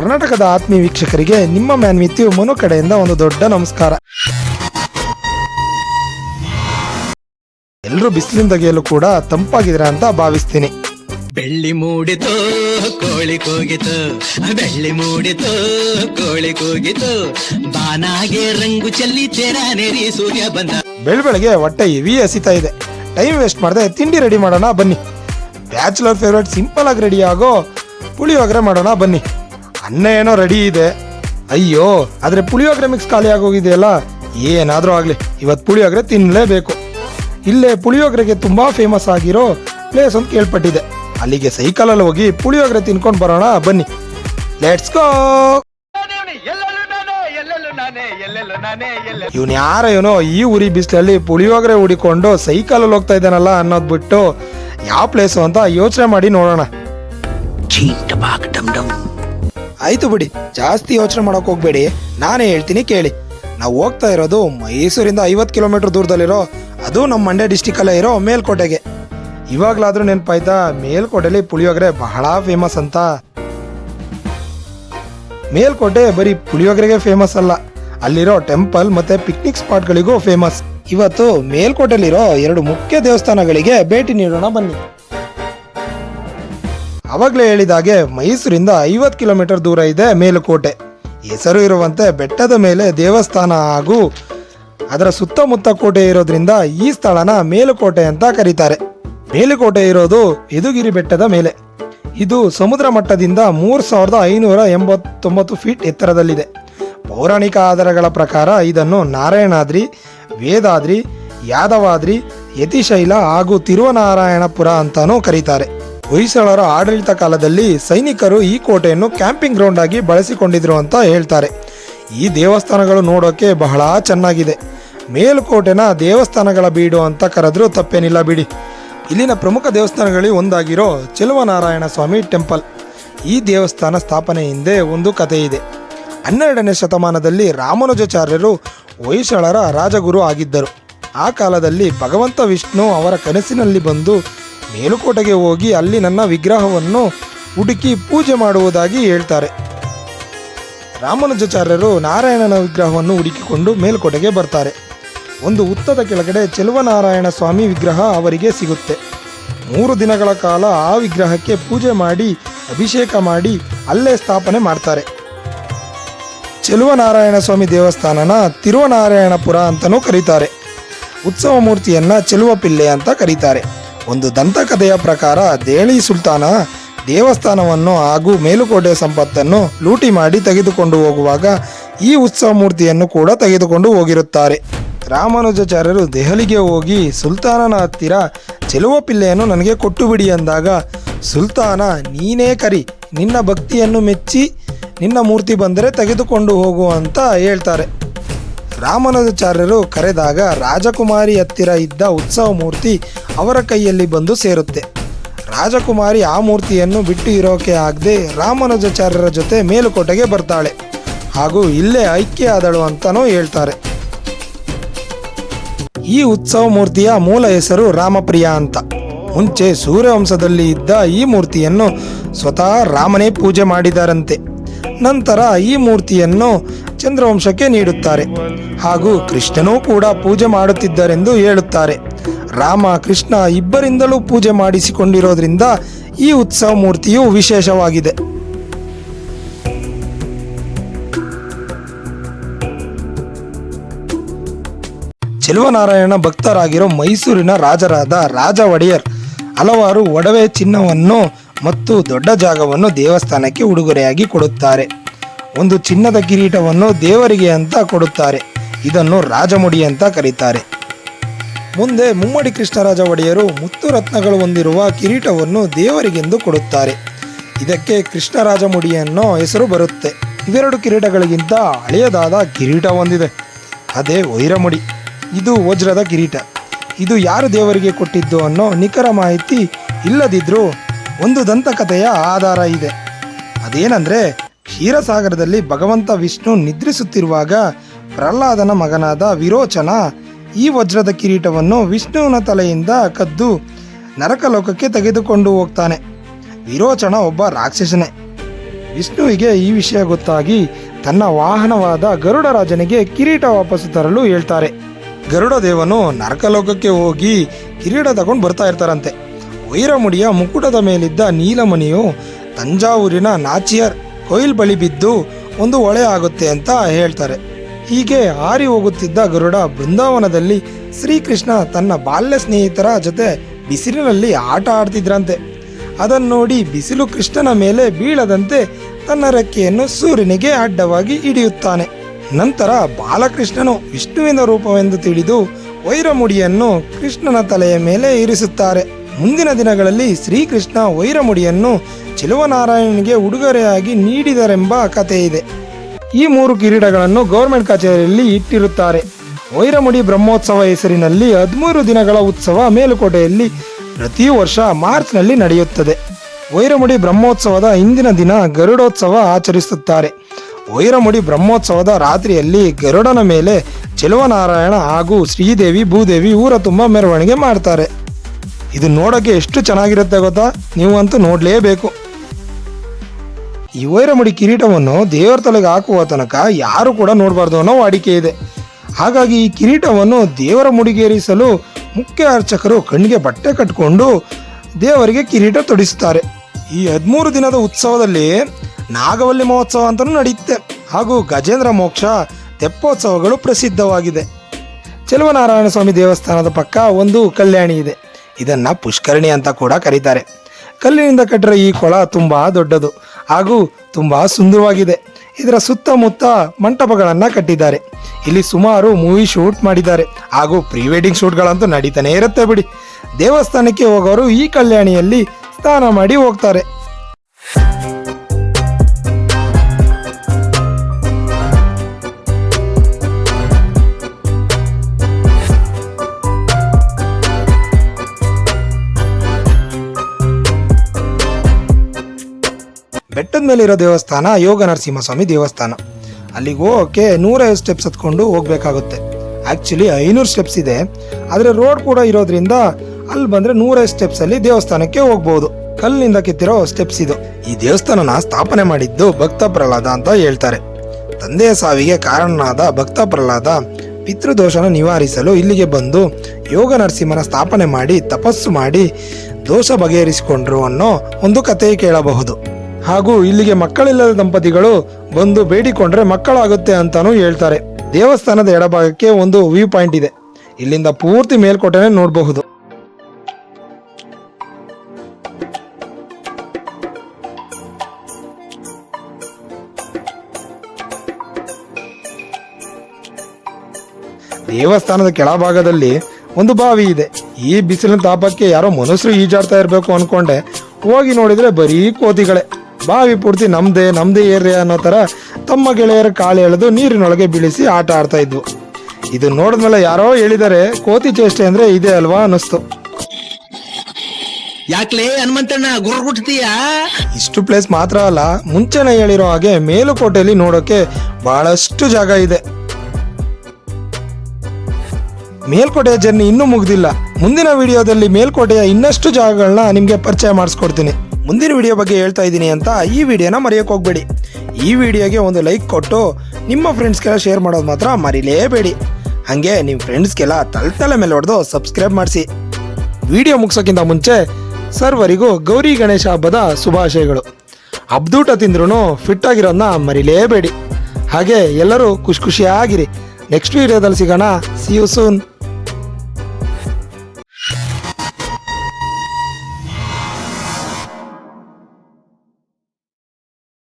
ಕರ್ನಾಟಕದ ಆತ್ಮೀಯ ವೀಕ್ಷಕರಿಗೆ ನಿಮ್ಮ ಮ್ಯಾನ್ ವಿತ್ಯು ಮನು ಕಡೆಯಿಂದ ಒಂದು ದೊಡ್ಡ ನಮಸ್ಕಾರ. ಎಲ್ಲರೂ ಬಿಸಿಲಿನ ತೆಗೆಯಲು ಕೂಡ ತಂಪಾಗಿದ್ದೀರಾ ಅಂತ ಭಾವಿಸ್ತೀನಿ. ಬೆಳ್ಳಿ ಮೂಡಿತು ಕೋಳಿ ಕೂಗಿತು. ಬೆಳ್ಳಿ ಮೂಡಿತು ಕೋಳಿ ಕೂಗಿತು. ಬಾನಾಗೆ ರಂಗು ಚೆಲ್ಲಿ ತೆರಾನೆರಿ ಸೂರ್ಯ ಬಂದ. ಬೆಳ್ ಬೆಳಗ್ಗೆ ಹೊಟ್ಟೆ ಹೆವಿ ಹಸಿತಾ ಇದೆ. ಟೈಮ್ ವೇಸ್ಟ್ ಮಾಡದೆ ತಿಂಡಿ ರೆಡಿ ಮಾಡೋಣ ಬನ್ನಿ. ಬ್ಯಾಚುಲರ್ ಫೇವ್ರೇಟ್ ಸಿಂಪಲ್ ಆಗಿ ರೆಡಿ ಆಗೋ ಪುಳಿಯೋಗರೆ ಮಾಡೋಣ ಬನ್ನಿ. ಅನ್ನ ಏನೋ ರೆಡಿ ಇದೆ. ಅಯ್ಯೋ, ಆದ್ರೆ ಪುಳಿಯೋಗರೆ ಮಿಕ್ಸ್ ಖಾಲಿ ಆಗೋಗಿದೆಯಲ್ಲ? ಏನಾದ್ರೂ ಆಗಲಿ ಇವತ್ತು ಪುಳಿಯೋಗರೆ ತಿನ್ನಲೇಬೇಕು ಇಲ್ಲೇ ಪುಳಿಯೋಗರೆಗೆ ತುಂಬಾ ಫೇಮಸ್ ಆಗಿರೋ ಪ್ಲೇಸ್ ಅಂತ ಕೇಳ್ಪಟ್ಟಿದೆ. ಅಲ್ಲಿಗೆ ಸೈಕಲಲ್ಲಿ ಹೋಗಿ ಪುಳಿಯೋಗರೆ ತಿನ್ಕೊಂಡು ಬರೋಣ, ಬನ್ನಿ. ಲೆಟ್ಸ್ ಗೋ ಇವನ್ ಯಾರ ಏನೋ ಈ ಊರಿ ಬಿಸಿಲಲ್ಲಿ ಪುಳಿಯೋಗರೆ ಹುಡಿಕೊಂಡು ಸೈಕಲಲ್ಲಿ ಹೋಗ್ತಾ ಇದ್ದಾನಲ್ಲ ಅನ್ನೋದ್ ಬಿಟ್ಟು ಯಾವ ಪ್ಲೇಸು ಅಂತ ಯೋಚನೆ ಮಾಡಿ ನೋಡೋಣ. ಆಯ್ತು ಬಿಡಿ. ಜಾಸ್ತಿ ಯೋಚನೆ ಮಾಡಕ್ ಹೋಗ್ಬೇಡಿ. ನಾನೇ ಹೇಳ್ತೀನಿ ಕೇಳಿ. ನಾವು ಹೋಗ್ತಾ ಇರೋದು ಮೈಸೂರಿಂದ ಐವತ್ತು ಕಿಲೋಮೀಟರ್ ದೂರದಲ್ಲಿರೋ, ಅದು ನಮ್ಮ ಮಂಡ್ಯ ಡಿಸ್ಟಿಕ್ ಅಲ್ಲೇ ಇರೋ ಮೇಲ್ಕೋಟೆಗೆ. ಇವಾಗ್ಲಾದ್ರೂ ನೆನಪಾಯ್ತಾ, ಮೇಲ್ಕೋಟೆಲಿ ಪುಳಿಯೋಗರೆ ಬಹಳ ಫೇಮಸ್ ಅಂತ. ಮೇಲ್ಕೋಟೆ ಬರೀ ಪುಳಿಯೋಗರೆಗೆ ಫೇಮಸ್ ಅಲ್ಲ. ಅಲ್ಲಿರೋ ಟೆಂಪಲ್ ಮತ್ತೆ ಪಿಕ್ನಿಕ್ ಸ್ಪಾಟ್ಗಳಿಗೂ ಫೇಮಸ್ ಇವತ್ತು ಮೇಲ್ಕೋಟೆಲಿರೋ ಎರಡು ಮುಖ್ಯ ದೇವಸ್ಥಾನಗಳಿಗೆ ಭೇಟಿ ನೀಡೋಣ ಬನ್ನಿ. ಅವಾಗಲೇ ಹೇಳಿದಾಗೆ ಮೈಸೂರಿಂದ ಐವತ್ತು ಕಿಲೋಮೀಟರ್ ದೂರ ಇದೆ ಮೇಲುಕೋಟೆ. ಹೆಸರು ಇರುವಂತೆ ಬೆಟ್ಟದ ಮೇಲೆ ದೇವಸ್ಥಾನ ಹಾಗೂ ಅದರ ಸುತ್ತಮುತ್ತ ಕೋಟೆ ಇರೋದ್ರಿಂದ ಈ ಸ್ಥಳನ ಮೇಲುಕೋಟೆ ಅಂತ ಕರೀತಾರೆ. ಮೇಲುಕೋಟೆ ಇರೋದು ಯದುಗಿರಿ ಬೆಟ್ಟದ ಮೇಲೆ. ಇದು ಸಮುದ್ರ ಮಟ್ಟದಿಂದ ಮೂರು ಸಾವಿರದ ಐನೂರ ಎಂಬತ್ತೊಂಬತ್ತು ಫೀಟ್ ಎತ್ತರದಲ್ಲಿದೆ. ಪೌರಾಣಿಕ ಆಧಾರಗಳ ಪ್ರಕಾರ ಇದನ್ನು ನಾರಾಯಣಾದ್ರಿ, ವೇದಾದ್ರಿ, ಯಾದವಾದ್ರಿ, ಯತಿಶೈಲ ಹಾಗೂ ತಿರುವನಾರಾಯಣಪುರ ಅಂತಾನೂ ಕರೀತಾರೆ. ಹೊಯ್ಸಳರ ಆಡಳಿತ ಕಾಲದಲ್ಲಿ ಸೈನಿಕರು ಈ ಕೋಟೆಯನ್ನು ಕ್ಯಾಂಪಿಂಗ್ ಗ್ರೌಂಡ್ ಆಗಿ ಬಳಸಿಕೊಂಡಿದ್ರು ಅಂತ ಹೇಳ್ತಾರೆ. ಈ ದೇವಸ್ಥಾನಗಳು ನೋಡೋಕೆ ಬಹಳ ಚೆನ್ನಾಗಿದೆ. ಮೇಲುಕೋಟೆನ ದೇವಸ್ಥಾನಗಳ ಬೀಡು ಅಂತ ಕರೆದ್ರೂ ತಪ್ಪೇನಿಲ್ಲ ಬಿಡಿ. ಇಲ್ಲಿನ ಪ್ರಮುಖ ದೇವಸ್ಥಾನಗಳಲ್ಲಿ ಒಂದಾಗಿರೋ ಚೆಲುವನಾರಾಯಣ ಸ್ವಾಮಿ ಟೆಂಪಲ್. ಈ ದೇವಸ್ಥಾನ ಸ್ಥಾಪನೆ ಹಿಂದೆ ಒಂದು ಕಥೆ ಇದೆ. ಹನ್ನೆರಡನೇ ಶತಮಾನದಲ್ಲಿ ರಾಮನುಜಾಚಾರ್ಯರು ಹೊಯ್ಸಳರ ರಾಜಗುರು ಆಗಿದ್ದರು. ಆ ಕಾಲದಲ್ಲಿ ಭಗವಂತ ವಿಷ್ಣು ಅವರ ಕನಸಿನಲ್ಲಿ ಬಂದು ಮೇಲುಕೋಟೆಗೆ ಹೋಗಿ ಅಲ್ಲಿ ನನ್ನ ವಿಗ್ರಹವನ್ನು ಹುಡುಕಿ ಪೂಜೆ ಮಾಡುವುದಾಗಿ ಹೇಳ್ತಾರೆ. ರಾಮಾನುಜಾಚಾರ್ಯರು ನಾರಾಯಣನ ವಿಗ್ರಹವನ್ನು ಹುಡುಕಿಕೊಂಡು ಮೇಲುಕೋಟೆಗೆ ಬರ್ತಾರೆ. ಒಂದು ಹುತ್ತದ ಕೆಳಗಡೆ ಚೆಲುವನಾರಾಯಣ ಸ್ವಾಮಿ ವಿಗ್ರಹ ಅವರಿಗೆ ಸಿಗುತ್ತೆ. ಮೂರು ದಿನಗಳ ಕಾಲ ಆ ವಿಗ್ರಹಕ್ಕೆ ಪೂಜೆ ಮಾಡಿ, ಅಭಿಷೇಕ ಮಾಡಿ ಅಲ್ಲೇ ಸ್ಥಾಪನೆ ಮಾಡ್ತಾರೆ. ಚೆಲುವನಾರಾಯಣ ಸ್ವಾಮಿ ದೇವಸ್ಥಾನನ ತಿರುವನಾರಾಯಣಪುರ ಅಂತಲೂ ಕರೀತಾರೆ. ಉತ್ಸವ ಮೂರ್ತಿಯನ್ನು ಚೆಲುವ ಪಿಲ್ಲೆ ಅಂತ ಕರೀತಾರೆ. ಒಂದು ದಂತಕಥೆಯ ಪ್ರಕಾರ ದೇಳಿ ಸುಲ್ತಾನ ದೇವಸ್ಥಾನವನ್ನು ಹಾಗೂ ಮೇಲುಕೋಟೆ ಸಂಪತ್ತನ್ನು ಲೂಟಿ ಮಾಡಿ ತೆಗೆದುಕೊಂಡು ಹೋಗುವಾಗ ಈ ಉತ್ಸವ ಮೂರ್ತಿಯನ್ನು ಕೂಡ ತೆಗೆದುಕೊಂಡು ಹೋಗಿರುತ್ತಾರೆ. ರಾಮಾನುಜಾಚಾರ್ಯರು ದೆಹಲಿಗೆ ಹೋಗಿ ಸುಲ್ತಾನನ ಹತ್ತಿರ ಚೆಲುವ ಪಿಲ್ಲೆಯನ್ನು ನನಗೆ ಕೊಟ್ಟು ಬಿಡಿ ಅಂದಾಗ, ಸುಲ್ತಾನ, ನೀನೇ ಕರಿ, ನಿನ್ನ ಭಕ್ತಿಯನ್ನು ಮೆಚ್ಚಿ, ನಿನ್ನ ಮೂರ್ತಿ ಬಂದರೆ ತೆಗೆದುಕೊಂಡು ಹೋಗು ಅಂತ ಹೇಳ್ತಾರೆ. ರಾಮಾನುಜಾಚಾರ್ಯರು ಕರೆದಾಗ ರಾಜಕುಮಾರಿ ಹತ್ತಿರ ಇದ್ದ ಉತ್ಸವ ಮೂರ್ತಿ ಅವರ ಕೈಯಲ್ಲಿ ಬಂದು ಸೇರುತ್ತೆ. ರಾಜಕುಮಾರಿ ಆ ಮೂರ್ತಿಯನ್ನು ಬಿಟ್ಟು ಇರೋಕೆ ಆಗದೆ ರಾಮಾನುಜಾಚಾರ್ಯರ ಜೊತೆ ಮೇಲುಕೋಟೆಗೆ ಬರ್ತಾಳೆ. ಹಾಗೂ ಇಲ್ಲೇ ಐಕ್ಯ ಆದಳು ಅಂತಲೂ ಹೇಳ್ತಾರೆ. ಈ ಉತ್ಸವ ಮೂರ್ತಿಯ ಮೂಲ ಹೆಸರು ರಾಮಪ್ರಿಯ ಅಂತ. ಮುಂಚೆ ಸೂರ್ಯವಂಶದಲ್ಲಿ ಇದ್ದ ಈ ಮೂರ್ತಿಯನ್ನು ಸ್ವತಃ ರಾಮನೇ ಪೂಜೆ ಮಾಡಿದರಂತೆ. ನಂತರ ಈ ಮೂರ್ತಿಯನ್ನು ಚಂದ್ರವಂಶಕ್ಕೆ ನೀಡುತ್ತಾರೆ. ಹಾಗೂ ಕೃಷ್ಣನೂ ಕೂಡ ಪೂಜೆ ಮಾಡುತ್ತಿದ್ದರೆಂದು ಹೇಳುತ್ತಾರೆ. ರಾಮ, ಕೃಷ್ಣ ಇಬ್ಬರಿಂದಲೂ ಪೂಜೆ ಮಾಡಿಸಿಕೊಂಡಿರೋದ್ರಿಂದ ಈ ಉತ್ಸವ ಮೂರ್ತಿಯು ವಿಶೇಷವಾಗಿದೆ. ಚೆಲುವನಾರಾಯಣ ಭಕ್ತರಾಗಿರೋ ಮೈಸೂರಿನ ರಾಜರಾದ ರಾಜ ಒಡೆಯರ್ ಹಲವಾರು ಒಡವೆ ಚಿನ್ನವನ್ನು ಮತ್ತು ದೊಡ್ಡ ಜಾಗವನ್ನು ದೇವಸ್ಥಾನಕ್ಕೆ ಉಡುಗೊರೆಯಾಗಿ ಕೊಡುತ್ತಾರೆ. ಒಂದು ಚಿನ್ನದ ಕಿರೀಟವನ್ನು ದೇವರಿಗೆ ಅಂತ ಕೊಡುತ್ತಾರೆ. ಇದನ್ನು ರಾಜಮುಡಿ ಅಂತ ಕರೀತಾರೆ. ಮುಂದೆ ಮುಮ್ಮಡಿ ಕೃಷ್ಣರಾಜ ಒಡೆಯರು ಮುತ್ತು ರತ್ನಗಳು ಹೊಂದಿರುವ ಕಿರೀಟವನ್ನು ದೇವರಿಗೆಂದು ಕೊಡುತ್ತಾರೆ. ಇದಕ್ಕೆ ಕೃಷ್ಣರಾಜ ಅನ್ನೋ ಹೆಸರು ಬರುತ್ತೆ. ಇವೆರಡು ಕಿರೀಟಗಳಿಗಿಂತ ಹಳೆಯದಾದ ಕಿರೀಟ ಹೊಂದಿದೆ ಅದೇ ವೈರಮುಡಿ. ಇದು ವಜ್ರದ ಕಿರೀಟ. ಇದು ಯಾರು ದೇವರಿಗೆ ಕೊಟ್ಟಿದ್ದು ಅನ್ನೋ ನಿಖರ ಮಾಹಿತಿ ಇಲ್ಲದಿದ್ರೂ ಒಂದು ದಂತಕಥೆಯ ಆಧಾರ ಇದೆ. ಅದೇನೆಂದರೆ, ಕ್ಷೀರಸಾಗರದಲ್ಲಿ ಭಗವಂತ ವಿಷ್ಣು ನಿದ್ರಿಸುತ್ತಿರುವಾಗ ಪ್ರಹ್ಲಾದನ ಮಗನಾದ ವಿರೋಚನ ಈ ವಜ್ರದ ಕಿರೀಟವನ್ನು ವಿಷ್ಣುವಿನ ತಲೆಯಿಂದ ಕದ್ದು ನರಕಲೋಕಕ್ಕೆ ತೆಗೆದುಕೊಂಡು ಹೋಗ್ತಾನೆ. ವಿರೋಚನ ಒಬ್ಬ ರಾಕ್ಷಸನೇ. ವಿಷ್ಣುವಿಗೆ ಈ ವಿಷಯ ಗೊತ್ತಾಗಿ ತನ್ನ ವಾಹನವಾದ ಗರುಡ ರಾಜನಿಗೆ ಕಿರೀಟ ವಾಪಸ್ಸು ತರಲು ಹೇಳ್ತಾರೆ. ಗರುಡ ದೇವನು ನರಕಲೋಕಕ್ಕೆ ಹೋಗಿ ಕಿರೀಟ ತಗೊಂಡು ಬರ್ತಾ ಇರ್ತಾರಂತೆ. ವೈರಮುಡಿಯ ಮುಕುಟದ ಮೇಲಿದ್ದ ನೀಲಮಣಿಯು ತಂಜಾವೂರಿನ ನಾಚಿಯರ್ ಕೊಯ್ಲ್ ಬಳಿ ಬಿದ್ದು ಒಂದು ಹೊಳೆ ಆಗುತ್ತೆ ಅಂತ ಹೇಳ್ತಾರೆ. ಹೀಗೆ ಹಾರಿ ಹೋಗುತ್ತಿದ್ದ ಗರುಡ ಬೃಂದಾವನದಲ್ಲಿ ಶ್ರೀಕೃಷ್ಣ ತನ್ನ ಬಾಲ್ಯ ಸ್ನೇಹಿತರ ಜೊತೆ ಬಿಸಿಲಿನಲ್ಲಿ ಆಟ ಆಡ್ತಿದ್ರಂತೆ. ಅದನ್ನು ನೋಡಿ ಬಿಸಿಲು ಕೃಷ್ಣನ ಮೇಲೆ ಬೀಳದಂತೆ ತನ್ನ ರೆಕ್ಕೆಯನ್ನು ಸೂರ್ಯನಿಗೆ ಅಡ್ಡವಾಗಿ ಹಿಡಿಯುತ್ತಾನೆ. ನಂತರ ಬಾಲಕೃಷ್ಣನು ವಿಷ್ಣುವಿನ ರೂಪವೆಂದು ತಿಳಿದು ವೈರಮುಡಿಯನ್ನು ಕೃಷ್ಣನ ತಲೆಯ ಮೇಲೆ ಇರಿಸುತ್ತಾರೆ. ಮುಂದಿನ ದಿನಗಳಲ್ಲಿ ಶ್ರೀಕೃಷ್ಣ ವೈರಮುಡಿಯನ್ನು ಚಿಲುವನಾರಾಯಣನಿಗೆ ಉಡುಗೊರೆಯಾಗಿ ನೀಡಿದರೆಂಬ ಕಥೆ ಇದೆ. ಈ ಮೂರು ಕಿರೀಟಗಳನ್ನು ಗೌರ್ಮೆಂಟ್ ಕಚೇರಿಯಲ್ಲಿ ಇಟ್ಟಿರುತ್ತಾರೆ. ವೈರಮುಡಿ ಬ್ರಹ್ಮೋತ್ಸವ ಹೆಸರಿನಲ್ಲಿ ಹದಿಮೂರು ದಿನಗಳ ಉತ್ಸವ ಮೇಲುಕೋಟೆಯಲ್ಲಿ ಪ್ರತಿ ವರ್ಷ ಮಾರ್ಚ್ನಲ್ಲಿ ನಡೆಯುತ್ತದೆ. ವೈರಮುಡಿ ಬ್ರಹ್ಮೋತ್ಸವದ ಹಿಂದಿನ ದಿನ ಗರುಡೋತ್ಸವ ಆಚರಿಸುತ್ತಾರೆ. ವೈರಮುಡಿ ಬ್ರಹ್ಮೋತ್ಸವದ ರಾತ್ರಿಯಲ್ಲಿ ಗರುಡನ ಮೇಲೆ ಚೆಲುವನಾರಾಯಣ ಹಾಗೂ ಶ್ರೀದೇವಿ, ಭೂದೇವಿ ಊರ ತುಂಬ ಮೆರವಣಿಗೆ ಮಾಡ್ತಾರೆ. ಇದು ನೋಡೋಕೆ ಎಷ್ಟು ಚೆನ್ನಾಗಿರುತ್ತೆ ಗೊತ್ತಾ? ನೀವಂತೂ ನೋಡಲೇಬೇಕು. ಈ ವೈರಮುಡಿ ಕಿರೀಟವನ್ನು ದೇವರ ತಲೆಗೆ ಹಾಕುವ ತನಕ ಯಾರು ಕೂಡ ನೋಡಬಾರ್ದು ಅನ್ನೋ ವಾಡಿಕೆ ಇದೆ. ಹಾಗಾಗಿ ಈ ಕಿರೀಟವನ್ನು ದೇವರ ಮುಡಿಗೇರಿಸಲು ಮುಖ್ಯ ಅರ್ಚಕರು ಕಣ್ಣಿಗೆ ಬಟ್ಟೆ ಕಟ್ಟಿಕೊಂಡು ದೇವರಿಗೆ ಕಿರೀಟ ತೊಡಿಸುತ್ತಾರೆ. ಈ ಹದಿಮೂರು ದಿನದ ಉತ್ಸವದಲ್ಲಿ ನಾಗವಲ್ಲಿ ಮಹೋತ್ಸವ ಅಂತಲೂ ನಡೆಯುತ್ತೆ. ಹಾಗೂ ಗಜೇಂದ್ರ ಮೋಕ್ಷ ತೆಪ್ಪೋತ್ಸವಗಳು ಪ್ರಸಿದ್ಧವಾಗಿದೆ. ಚೆಲುವನಾರಾಯಣ ಸ್ವಾಮಿ ದೇವಸ್ಥಾನದ ಪಕ್ಕ ಒಂದು ಕಲ್ಯಾಣಿ ಇದೆ. ಇದನ್ನ ಪುಷ್ಕರಣಿ ಅಂತ ಕೂಡ ಕರೀತಾರೆ. ಕಲ್ಲಿನಿಂದ ಕಟ್ಟಿರೋ ಈ ಕೊಳ ತುಂಬಾ ದೊಡ್ಡದು ಹಾಗೂ ತುಂಬಾ ಸುಂದರವಾಗಿದೆ. ಇದರ ಸುತ್ತಮುತ್ತ ಮಂಟಪಗಳನ್ನು ಕಟ್ಟಿದ್ದಾರೆ. ಇಲ್ಲಿ ಸುಮಾರು ಮೂವಿ ಶೂಟ್ ಮಾಡಿದ್ದಾರೆ ಹಾಗೂ ಪ್ರೀ ವೆಡ್ಡಿಂಗ್ ಶೂಟ್ಗಳಂತೂ ನಡೀತಾನೆ ಇರುತ್ತೆ ಬಿಡಿ. ದೇವಸ್ಥಾನಕ್ಕೆ ಹೋಗೋರು ಈ ಕಲ್ಯಾಣಿಯಲ್ಲಿ ಸ್ನಾನ ಮಾಡಿ ಹೋಗ್ತಾರೆ. ಬೆಟ್ಟದ ಮೇಲೆ ಇರೋ ದೇವಸ್ಥಾನ ಯೋಗ ನರಸಿಂಹಸ್ವಾಮಿ ದೇವಸ್ಥಾನ. ಅಲ್ಲಿಗೆ ಹೋಗೋಕೆ ನೂರೈವತ್ತು ಸ್ಟೆಪ್ಸ್ ಹತ್ಕೊಂಡು ಹೋಗ್ಬೇಕಾಗುತ್ತೆ. ಆ್ಯಕ್ಚುಲಿ ಐನೂರು ಸ್ಟೆಪ್ಸ್ ಇದೆ. ಆದರೆ ರೋಡ್ ಕೂಡ ಇರೋದ್ರಿಂದ ಅಲ್ಲಿ ಬಂದರೆ ನೂರೈದು ಸ್ಟೆಪ್ಸಲ್ಲಿ ದೇವಸ್ಥಾನಕ್ಕೆ ಹೋಗ್ಬೋದು. ಕಲ್ಲಿನಿಂದ ಕೆತ್ತಿರೋ ಸ್ಟೆಪ್ಸ್ ಇದು. ಈ ದೇವಸ್ಥಾನನ ಸ್ಥಾಪನೆ ಮಾಡಿದ್ದು ಭಕ್ತ ಪ್ರಹ್ಲಾದ ಅಂತ ಹೇಳ್ತಾರೆ. ತಂದೆಯ ಸಾವಿಗೆ ಕಾರಣನಾದ ಭಕ್ತ ಪ್ರಹ್ಲಾದ ಪಿತೃದೋಷನ ನಿವಾರಿಸಲು ಇಲ್ಲಿಗೆ ಬಂದು ಯೋಗ ನರಸಿಂಹನ ಸ್ಥಾಪನೆ ಮಾಡಿ, ತಪಸ್ಸು ಮಾಡಿ ದೋಷ ಬಗೆಹರಿಸಿಕೊಂಡ್ರು ಅನ್ನೋ ಒಂದು ಕಥೆ ಕೇಳಬಹುದು. ಹಾಗೂ ಇಲ್ಲಿಗೆ ಮಕ್ಕಳಿಲ್ಲದ ದಂಪತಿಗಳು ಬಂದು ಬೇಡಿಕೊಂಡ್ರೆ ಮಕ್ಕಳಾಗುತ್ತೆ ಅಂತಾನೂ ಹೇಳ್ತಾರೆ. ದೇವಸ್ಥಾನದ ಎಡಭಾಗಕ್ಕೆ ಒಂದು ವ್ಯೂ ಪಾಯಿಂಟ್ ಇದೆ. ಇಲ್ಲಿಂದ ಪೂರ್ತಿ ಮೇಲ್ಕೋಟೆನೆ ನೋಡಬಹುದು. ದೇವಸ್ಥಾನದ ಕೆಳಭಾಗದಲ್ಲಿ ಒಂದು ಬಾವಿ ಇದೆ. ಈ ಬಿಸಿಲಿನ ತಾಪಕ್ಕೆ ಯಾರೋ ಮನುಷ್ಯರು ಈಜಾಡ್ತಾ ಇರಬೇಕು ಅನ್ಕೊಂಡೆ. ಹೋಗಿ ನೋಡಿದ್ರೆ ಬರೀ ಕೋತಿಗಳೇ. ಬಾವಿ ಪೂರ್ತಿ ನಮ್ದೇ ನಮ್ದೇ ಏರಿಯಾ ಅನ್ನೋ ಥರ ತಮ್ಮ ಗೆಳೆಯರ ಕಾಳು ಎಳೆದು ನೀರಿನೊಳಗೆ ಬೀಳಿಸಿ ಆಟ ಆಡ್ತಾ ಇದ್ವು. ಇದು ನೋಡಿದ್ಮೇಲೆ ಯಾರೋ ಹೇಳಿದ್ದಾರೆ ಕೋತಿ ಚೇಷ್ಟೆ ಅಂದ್ರೆ ಇದೆ ಅಲ್ವಾ ಅನ್ನಿಸ್ತು. ಯಾಕ್ಲೇ ಹನುಮಂತಣ್ಣ ಗುರ್ಗುಟ್ತೀಯಾ? ಇಷ್ಟು ಪ್ಲೇಸ್ ಮಾತ್ರ ಅಲ್ಲ ಮುಂಚೆನೆ ಹೇಳಿರೋ ಹಾಗೆ ಮೇಲುಕೋಟೆಯಲ್ಲಿ ನೋಡೋಕೆ ಬಹಳಷ್ಟು ಜಾಗ ಇದೆ. ಮೇಲ್ಕೋಟೆಯ ಜರ್ನಿ ಇನ್ನೂ ಮುಗ್ದಿಲ್ಲ. ಮುಂದಿನ ವಿಡಿಯೋದಲ್ಲಿ ಮೇಲ್ಕೋಟೆಯ ಇನ್ನಷ್ಟು ಜಾಗಗಳನ್ನ ನಿಮಗೆ ಪರಿಚಯ ಮಾಡಿಸ್ಕೊಡ್ತೀನಿ. ಮುಂದಿನ ವಿಡಿಯೋ ಬಗ್ಗೆ ಹೇಳ್ತಾ ಇದ್ದೀನಿ ಅಂತ ಈ ವಿಡಿಯೋನ ಮರೆಯೋಕೆ ಹೋಗಬೇಡಿ. ಈ ವಿಡಿಯೋಗೆ ಒಂದು ಲೈಕ್ ಕೊಟ್ಟು ನಿಮ್ಮ ಫ್ರೆಂಡ್ಸ್ಗೆಲ್ಲ ಶೇರ್ ಮಾಡೋದು ಮಾತ್ರ ಮರಿಲೇಬೇಡಿ. ಹಾಗೆ ನಿಮ್ಮ ಫ್ರೆಂಡ್ಸ್ಗೆಲ್ಲ ತಲೆ ತಲೆ ಮೇಲೆ ಹೊಡೆದು ಸಬ್ಸ್ಕ್ರೈಬ್ ಮಾಡಿಸಿ. ವಿಡಿಯೋ ಮುಗಿಸೋಕ್ಕಿಂತ ಮುಂಚೆ ಸರ್ವರಿಗೂ ಗೌರಿ ಗಣೇಶ ಹಬ್ಬದ ಶುಭಾಶಯಗಳು. ಹಬ್ದೂಟ ತಿಂದ್ರೂ ಫಿಟ್ ಆಗಿರೋದನ್ನ ಮರಿಲೇಬೇಡಿ. ಹಾಗೆ ಎಲ್ಲರೂ ಖುಷಿ ಖುಷಿಯಾಗಿರಿ. ನೆಕ್ಸ್ಟ್ ವಿಡಿಯೋದಲ್ಲಿ ಸಿಗೋಣ. C you soon